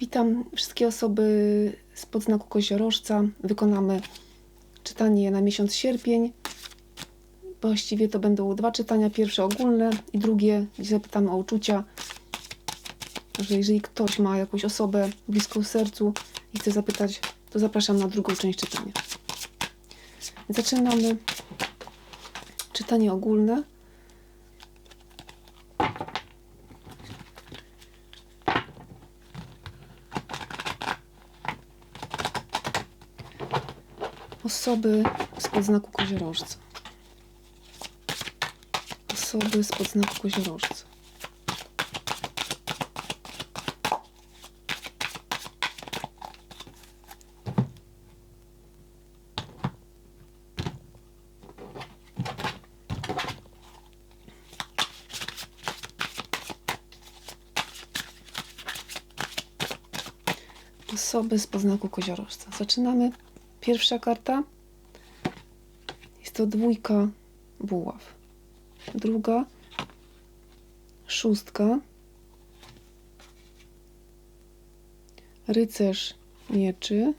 Witam wszystkie osoby spod znaku koziorożca. Wykonamy czytanie na miesiąc sierpień. Właściwie to będą dwa czytania. Pierwsze ogólne i drugie, gdzie zapytamy o uczucia. Że jeżeli ktoś ma jakąś osobę bliską sercu i chce zapytać, to zapraszam na drugą część czytania. Zaczynamy czytanie ogólne. Osoby spod znaku koziorożca. Osoby spod znaku koziorożca. Osoby spod znaku koziorożca. Zaczynamy. Pierwsza karta to dwójka buław. Druga szóstka. Rycerz mieczy.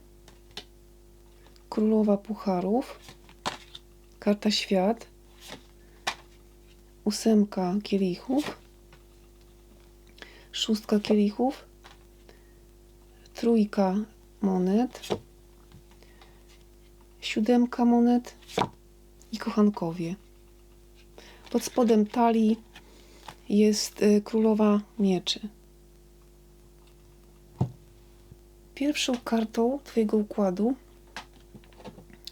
Królowa pucharów. Karta świat. Ósemka kielichów. Szóstka kielichów. Trójka monet siódemka monet i kochankowie. Pod spodem talii jest y, królowa mieczy. Pierwszą kartą Twojego układu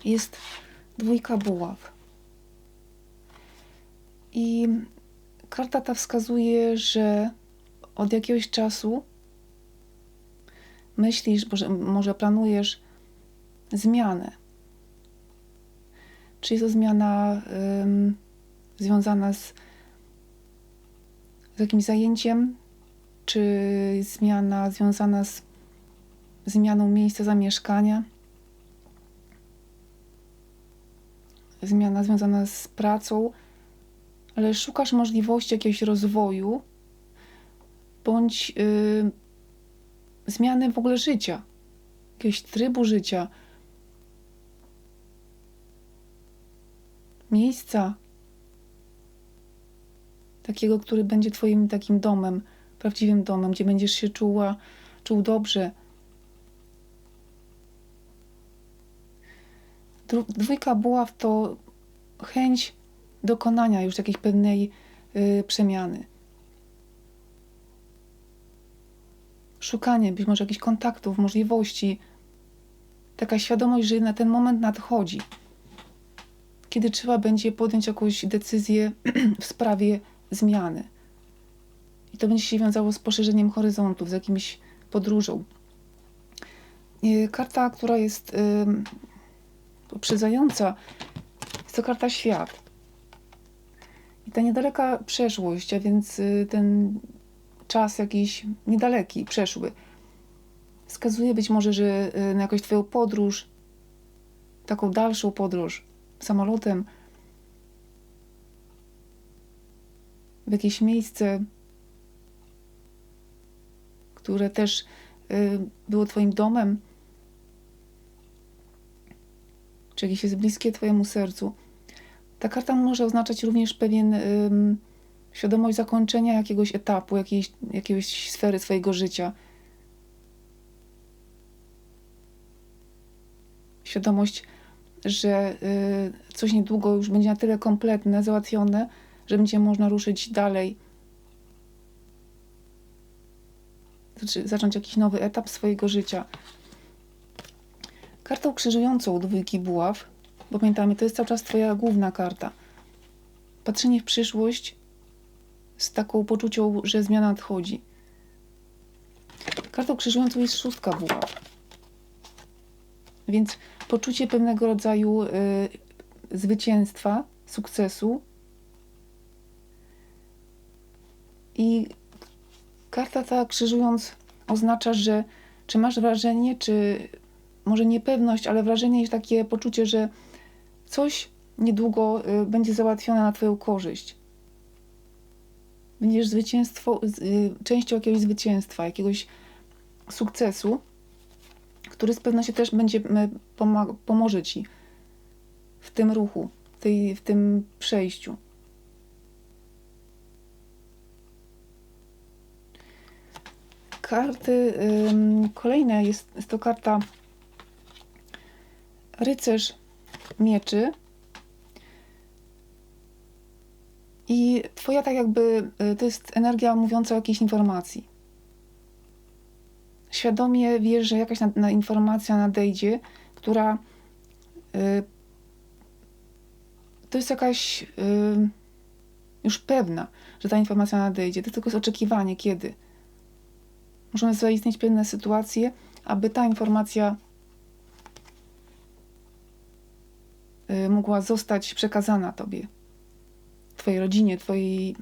jest dwójka buław. I karta ta wskazuje, że od jakiegoś czasu myślisz, może, może planujesz zmianę czy jest to zmiana ym, związana z, z jakimś zajęciem, czy zmiana związana z zmianą miejsca zamieszkania, zmiana związana z pracą, ale szukasz możliwości jakiegoś rozwoju bądź yy, zmiany w ogóle życia, jakiegoś trybu życia miejsca, takiego, który będzie Twoim takim domem, prawdziwym domem, gdzie będziesz się czuła, czuł dobrze. Dwójka buław to chęć dokonania już jakiejś pewnej y, przemiany. Szukanie być może jakichś kontaktów, możliwości. Taka świadomość, że na ten moment nadchodzi kiedy trzeba będzie podjąć jakąś decyzję w sprawie zmiany. I to będzie się wiązało z poszerzeniem horyzontów, z jakimś podróżą. Karta, która jest poprzedzająca, jest to karta świat. I ta niedaleka przeszłość, a więc y, ten czas jakiś niedaleki, przeszły, wskazuje być może, że y, na jakąś Twoją podróż, taką dalszą podróż, samolotem w jakieś miejsce, które też y, było Twoim domem, czy jakieś jest bliskie Twojemu sercu. Ta karta może oznaczać również pewien y, świadomość zakończenia jakiegoś etapu, jakiejś, jakiejś sfery swojego życia. Świadomość że y, coś niedługo już będzie na tyle kompletne, załatwione, że będzie można ruszyć dalej. Znaczy, zacząć jakiś nowy etap swojego życia. Kartą krzyżującą dwójki buław, bo pamiętamy, to jest cały czas Twoja główna karta. Patrzenie w przyszłość z taką poczucią, że zmiana nadchodzi. Kartą krzyżującą jest szóstka buław. Więc poczucie pewnego rodzaju y, zwycięstwa, sukcesu. I karta ta krzyżując oznacza, że czy masz wrażenie, czy może niepewność, ale wrażenie jest takie poczucie, że coś niedługo y, będzie załatwione na Twoją korzyść. Będziesz zwycięstwo, y, częścią jakiegoś zwycięstwa, jakiegoś sukcesu, który z pewnością też będzie poma- pomoże ci w tym ruchu, w, tej, w tym przejściu. Karty ym, kolejne jest, jest to karta rycerz mieczy. I twoja tak jakby y, to jest energia mówiąca o jakiejś informacji. Świadomie wiesz, że jakaś na, na informacja nadejdzie, która y, to jest jakaś y, już pewna, że ta informacja nadejdzie. To tylko jest oczekiwanie, kiedy. Możemy zaistnieć pewne sytuacje, aby ta informacja y, mogła zostać przekazana tobie, twojej rodzinie, twojej.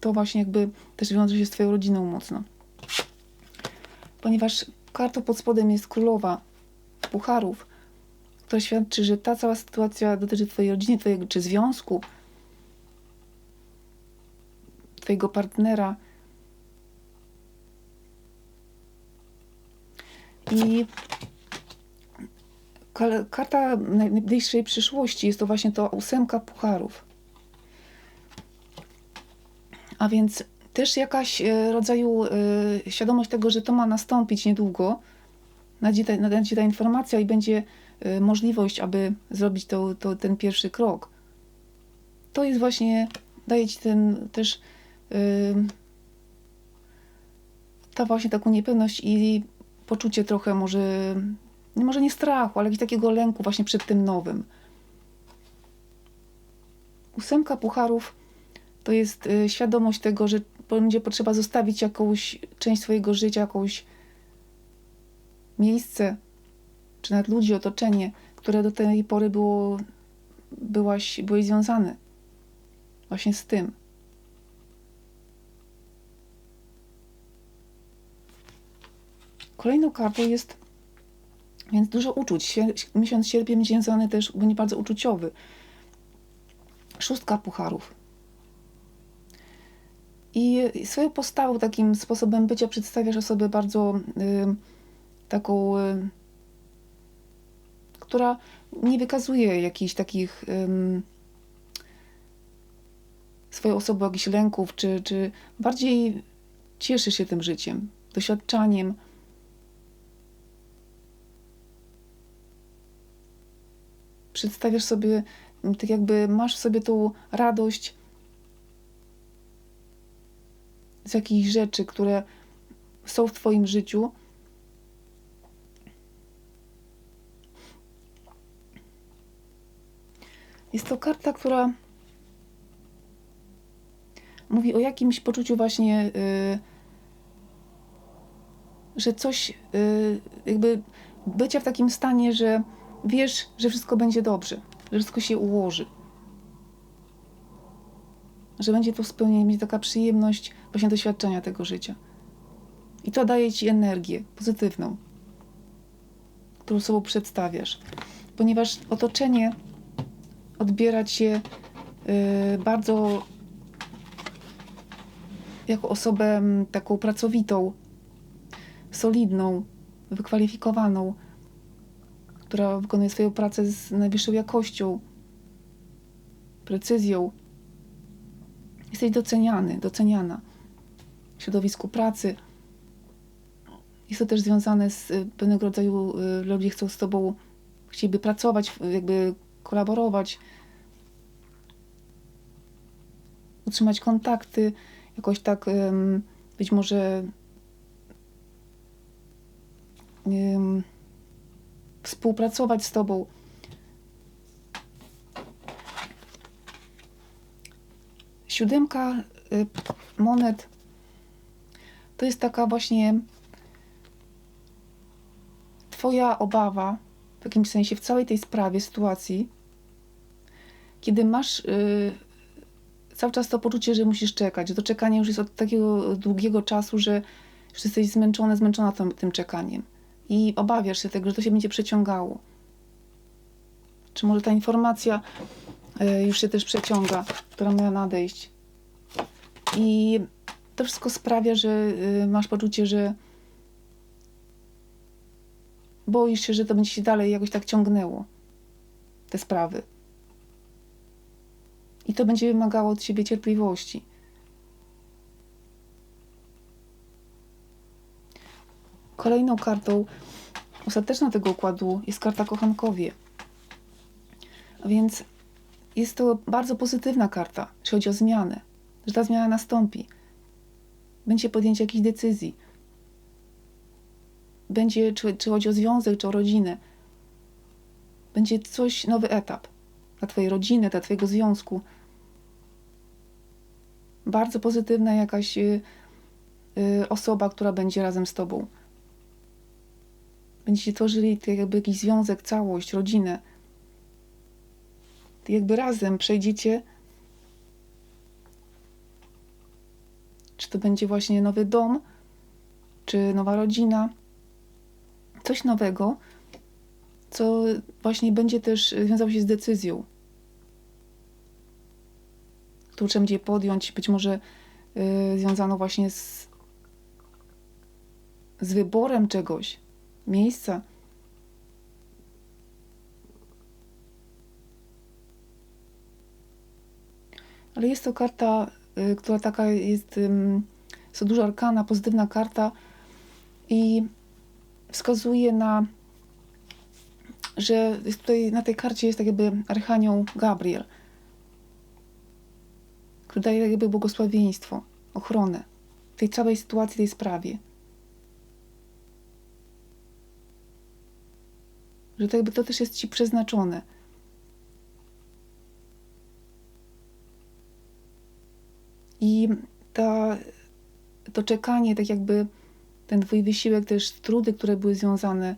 To właśnie jakby też wiąże się z twoją rodziną mocno. Ponieważ kartą pod spodem jest królowa pucharów, która świadczy, że ta cała sytuacja dotyczy twojej rodziny, twojego czy związku, twojego partnera. I karta najbliższej przyszłości jest to właśnie to ósemka pucharów. A więc też jakaś e, rodzaju e, świadomość tego, że to ma nastąpić niedługo. Nadejdzie ta, ta informacja i będzie e, możliwość, aby zrobić to, to, ten pierwszy krok. To jest właśnie, daje ci ten też ta właśnie taką niepewność i poczucie trochę może, może nie strachu, ale jakiegoś takiego lęku właśnie przed tym nowym. Ósemka pucharów to jest świadomość tego, że będzie potrzeba zostawić jakąś część swojego życia, jakąś miejsce, czy nawet ludzi, otoczenie, które do tej pory było, byłaś, byłeś związany właśnie z tym. Kolejną kartą jest więc dużo uczuć. Miesiąc sierpień będzie związany też, będzie bardzo uczuciowy. Szóstka pucharów. I swoją postawą, takim sposobem bycia przedstawiasz osobę bardzo y, taką, y, która nie wykazuje jakichś takich ym, swoją osobą jakichś lęków, czy, czy bardziej cieszy się tym życiem, doświadczaniem. Przedstawiasz sobie, tak jakby masz w sobie tą radość z jakichś rzeczy, które są w Twoim życiu. Jest to karta, która mówi o jakimś poczuciu właśnie, y, że coś, y, jakby bycia w takim stanie, że wiesz, że wszystko będzie dobrze, że wszystko się ułoży że będzie to spełnienie, będzie taka przyjemność właśnie doświadczenia tego życia. I to daje ci energię pozytywną, którą sobą przedstawiasz, ponieważ otoczenie odbiera cię yy, bardzo jako osobę taką pracowitą, solidną, wykwalifikowaną, która wykonuje swoją pracę z najwyższą jakością, precyzją. Jesteś doceniany, doceniana w środowisku pracy. Jest to też związane z y, pewnego rodzaju y, ludzie chcą z tobą, chcieliby pracować, jakby kolaborować, utrzymać kontakty, jakoś tak być może współpracować z tobą. Siódemka y, monet. To jest taka właśnie Twoja obawa, w jakimś sensie w całej tej sprawie, sytuacji, kiedy masz y, cały czas to poczucie, że musisz czekać, że to czekanie już jest od takiego długiego czasu, że już jesteś zmęczony, zmęczona tym, tym czekaniem. I obawiasz się tego, że to się będzie przeciągało. Czy może ta informacja już się też przeciąga, która miała nadejść. I to wszystko sprawia, że y, masz poczucie, że boisz się, że to będzie się dalej jakoś tak ciągnęło, te sprawy. I to będzie wymagało od ciebie cierpliwości. Kolejną kartą ostateczną tego układu jest karta kochankowie. A więc jest to bardzo pozytywna karta, jeśli chodzi o zmianę, że ta zmiana nastąpi. Będzie podjęcie jakiejś decyzji. Będzie, czy, czy chodzi o związek, czy o rodzinę. Będzie coś, nowy etap dla Twojej rodziny, dla Twojego związku. Bardzo pozytywna jakaś y, y, osoba, która będzie razem z Tobą. Będziecie tworzyli tak jakby jakiś związek, całość, rodzinę. Jakby razem przejdziecie. Czy to będzie właśnie nowy dom, czy nowa rodzina. Coś nowego, co właśnie będzie też wiązało się z decyzją, którą trzeba będzie podjąć, być może yy, związano właśnie z, z wyborem czegoś, miejsca. Ale jest to karta, y, która taka jest, to duża arkana, pozytywna karta i wskazuje na, że jest tutaj na tej karcie jest tak jakby Archanioł Gabriel, który daje tak jakby błogosławieństwo, ochronę tej całej sytuacji, tej sprawie. Że to jakby to też jest Ci przeznaczone. I ta, to czekanie, tak jakby ten Twój wysiłek, też trudy, które były związane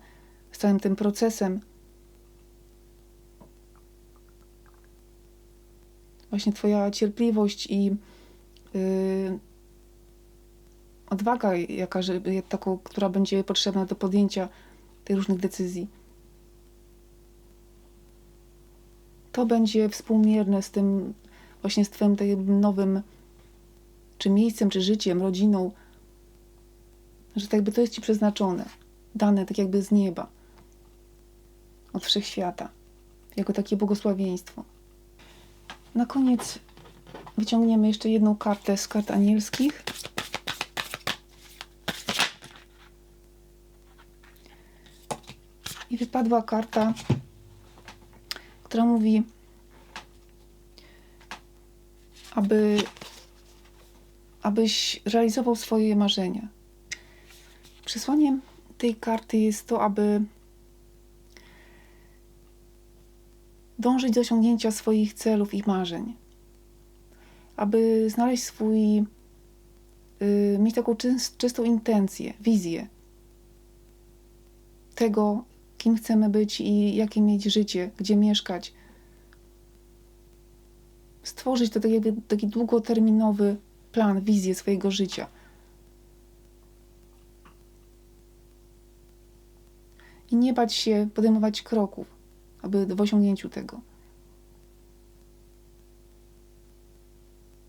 z całym tym procesem, właśnie Twoja cierpliwość i yy, odwaga, jaka, że, taką, która będzie potrzebna do podjęcia tych różnych decyzji. To będzie współmierne z tym, właśnie z Twoim nowym, czy miejscem, czy życiem, rodziną, że tak jakby to jest Ci przeznaczone, dane tak jakby z nieba, od wszechświata, jako takie błogosławieństwo. Na koniec wyciągniemy jeszcze jedną kartę z kart anielskich. I wypadła karta, która mówi, aby, abyś realizował swoje marzenia. Przesłaniem tej karty jest to, aby dążyć do osiągnięcia swoich celów i marzeń, aby znaleźć swój, yy, mieć taką czystą intencję, wizję tego, kim chcemy być i jakie mieć życie, gdzie mieszkać. Stworzyć to taki, taki długoterminowy plan, wizję swojego życia. I nie bać się podejmować kroków, aby w osiągnięciu tego.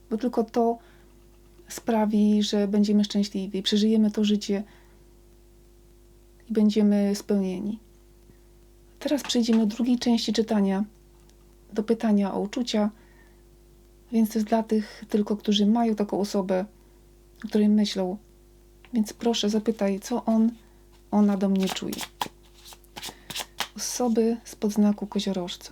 Bo tylko to sprawi, że będziemy szczęśliwi, przeżyjemy to życie i będziemy spełnieni. Teraz przejdziemy do drugiej części czytania, do pytania o uczucia, więc to jest dla tych tylko, którzy mają taką osobę, o której myślą. Więc proszę zapytaj, co on, ona do mnie czuje. Osoby z podznaku koziorożca.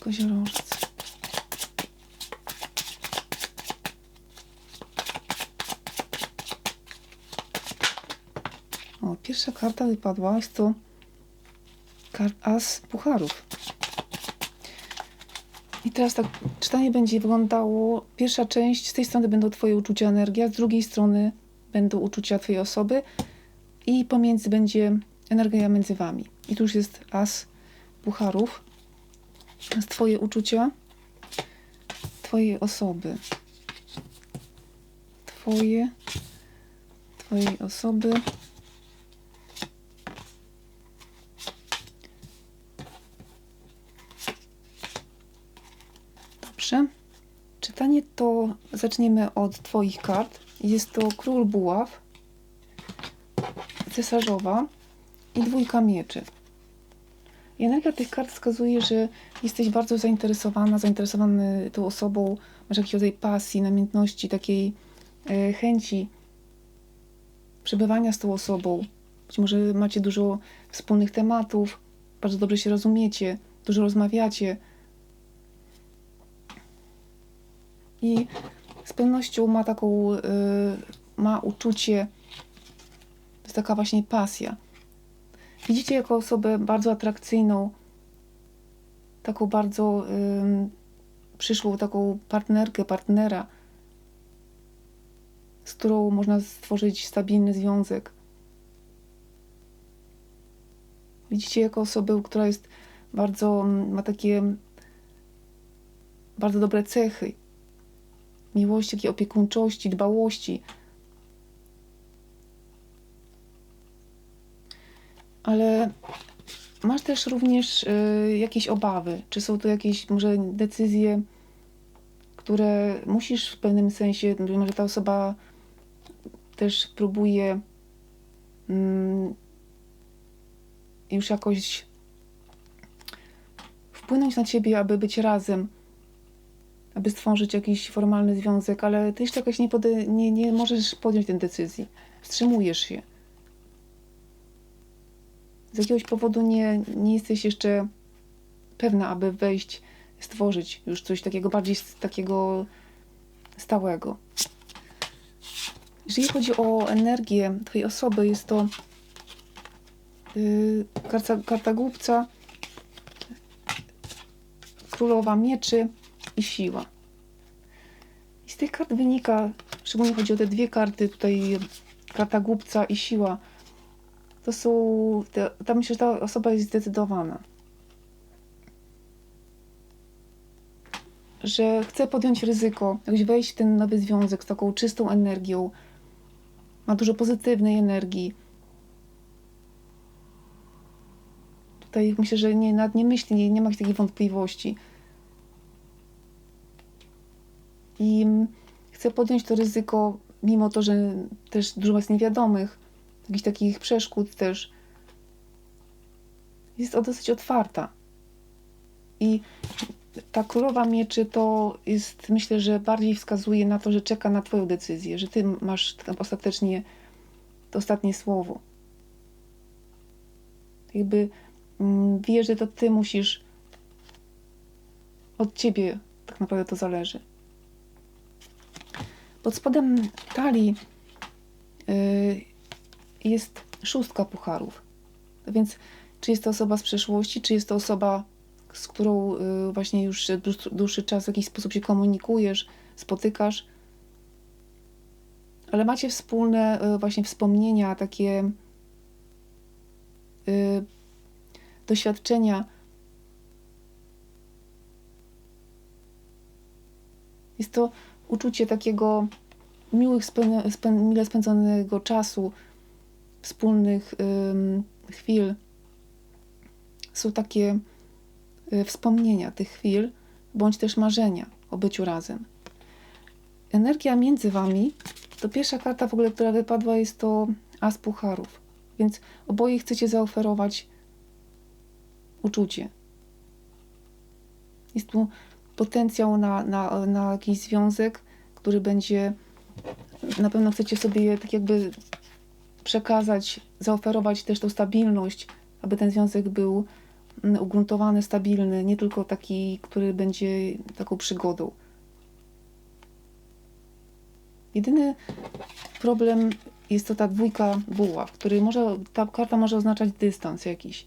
Koziorożec. O, pierwsza karta wypadła, jest to as pucharów. I teraz tak, czytanie będzie wyglądało, pierwsza część, z tej strony będą Twoje uczucia, energia, z drugiej strony będą uczucia Twojej osoby i pomiędzy będzie energia między Wami. I tu już jest as pucharów, z Twoje uczucia, Twojej osoby, Twoje, Twojej osoby, Dobrze. Czytanie to zaczniemy od Twoich kart. Jest to Król Buław, Cesarzowa i Dwójka Mieczy. Energia tych kart wskazuje, że jesteś bardzo zainteresowana, zainteresowany tą osobą, masz jakiś rodzaj pasji, namiętności, takiej e, chęci przebywania z tą osobą. Być może macie dużo wspólnych tematów, bardzo dobrze się rozumiecie, dużo rozmawiacie. I z pewnością ma taką, y, ma uczucie, to jest taka właśnie pasja. Widzicie jako osobę bardzo atrakcyjną, taką bardzo ym, przyszłą taką partnerkę, partnera, z którą można stworzyć stabilny związek. Widzicie jako osobę, która jest bardzo, ma takie bardzo dobre cechy. Miłości, takiej opiekuńczości, dbałości. Ale masz też również y, jakieś obawy. Czy są to jakieś może decyzje, które musisz w pewnym sensie, może ta osoba też próbuje mm, już jakoś wpłynąć na ciebie, aby być razem, aby stworzyć jakiś formalny związek, ale ty jeszcze jakoś nie, nie, nie możesz podjąć tej decyzji. Wstrzymujesz się. Z jakiegoś powodu nie, nie jesteś jeszcze pewna, aby wejść, stworzyć już coś takiego bardziej takiego stałego. Jeżeli chodzi o energię Twojej osoby, jest to yy, karta, karta głupca, królowa mieczy i siła. I z tych kart wynika, szczególnie chodzi o te dwie karty, tutaj karta głupca i siła, to są, te, tam myślę, że ta osoba jest zdecydowana. Że chce podjąć ryzyko, jakoś wejść w ten nowy związek z taką czystą energią, ma dużo pozytywnej energii. Tutaj myślę, że nie, nawet nie myśli, nie, nie ma takiej wątpliwości. I chcę podjąć to ryzyko, mimo to, że też dużo jest niewiadomych, jakichś takich przeszkód też. Jest dosyć otwarta. I ta królowa mieczy to jest, myślę, że bardziej wskazuje na to, że czeka na Twoją decyzję, że Ty masz ostatecznie to ostatnie słowo. Jakby mm, wie, że to Ty musisz, od Ciebie tak naprawdę to zależy. Pod spodem talii y, jest szóstka pucharów. Więc czy jest to osoba z przeszłości, czy jest to osoba, z którą y, właśnie już dłuż- dłuższy czas w jakiś sposób się komunikujesz, spotykasz, ale macie wspólne y, właśnie wspomnienia, takie doświadczenia. Jest to uczucie takiego miłych, spę- spę- mile spędzonego czasu, wspólnych ym, chwil. Są takie y, wspomnienia tych chwil, bądź też marzenia o byciu razem. Energia między wami, to pierwsza karta w ogóle, która wypadła, jest to As Pucharów. Więc oboje chcecie zaoferować uczucie. Jest tu potencjał na, na, na jakiś związek, który będzie. Na pewno chcecie sobie tak jakby przekazać, zaoferować też tą stabilność, aby ten związek był mm, ugruntowany, stabilny, nie tylko taki, który będzie taką przygodą. Jedyny problem jest to ta dwójka buław, który może, ta karta może oznaczać dystans jakiś.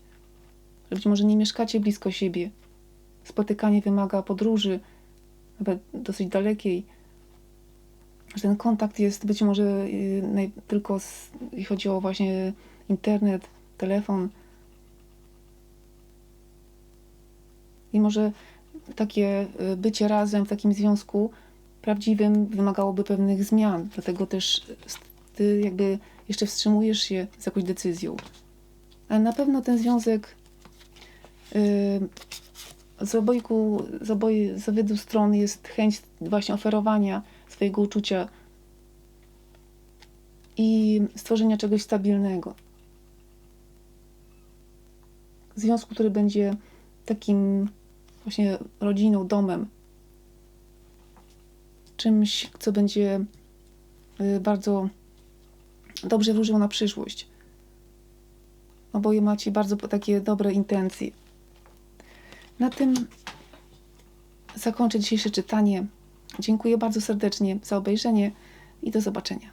Że być może nie mieszkacie blisko siebie. Spotykanie wymaga podróży, nawet dosyć dalekiej. Że ten kontakt jest być może y, tylko, z, jeśli chodzi o właśnie internet, telefon. I może takie y, bycie razem w takim związku prawdziwym wymagałoby pewnych zmian. Dlatego też ty jakby jeszcze wstrzymujesz się z jakąś decyzją. Ale na pewno ten związek y, z obojgu, z, oboj, z obydwu stron jest chęć właśnie oferowania swojego uczucia i stworzenia czegoś stabilnego. Związku, który będzie takim właśnie rodziną, domem. Czymś, co będzie y, bardzo dobrze wróżyło na przyszłość. Oboje macie bardzo takie dobre intencje. Na tym zakończę dzisiejsze czytanie. Dziękuję bardzo serdecznie za obejrzenie i do zobaczenia.